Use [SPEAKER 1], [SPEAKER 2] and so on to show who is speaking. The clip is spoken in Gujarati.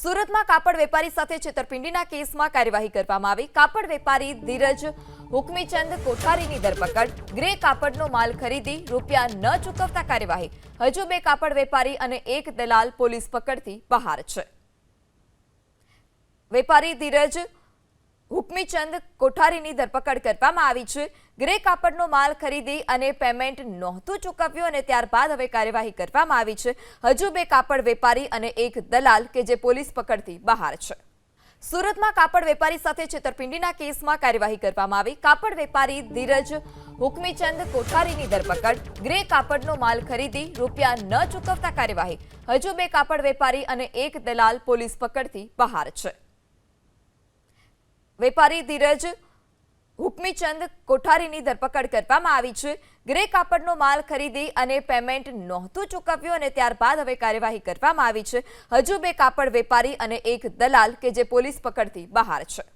[SPEAKER 1] સુરતમાં કાપડ વેપારી સાથે છેતરપિંડીના કેસમાં કાર્યવાહી કરવામાં આવી. કાપડ વેપારી ધીરજ હુકમીચંદ કોઠારીની ધરપકડ. ગ્રે કાપડનો માલ ખરીદી રૂપિયા ન ચૂકવતા કાર્યવાહી. હજુ બે કાપડ વેપારી અને એક દલાલ પોલીસ પકડથી બહાર છે. વેપારી ધીરજ હુકમીચંદ કોઠારીની ધરપકડ કરવામાં આવી છે. ગ્રે કાપડનો માલ ખરીદી અને પેમેન્ટ નહોતું ચૂકવ્યું અને ત્યારબાદ હવે કાર્યવાહી કરવામાં આવી છે. હજુ બે કાપડ વેપારી અને એક દલાલ કે જે પોલીસ પકડથી બહાર છે. સુરતમાં કાપડ વેપારી સાથે છેતરપિંડીના કેસમાં કાર્યવાહી કરવામાં આવી. કાપડ વેપારી ધીરજ હુકમીચંદ કોઠારીની ધરપકડ. ગ્રે કાપડનો માલ ખરીદી રૂપિયા ન ચૂકવતા કાર્યવાહી. હજુ બે કાપડ વેપારી અને એક દલાલ પોલીસ પકડથી બહાર છે. વેપારી ધીરજ હુકમીચંદ કોઠારીની ધરપકડ કરવામાં આવી છે. ગ્રે કાપડનો માલ ખરીદી અને પેમેન્ટ નહોતું ચૂકવ્યું અને ત્યારબાદ હવે કાર્યવાહી કરવામાં આવી છે. હજુ બે કાપડ વેપારી અને એક દલાલ કે જે પોલીસ પકડથી બહાર છે.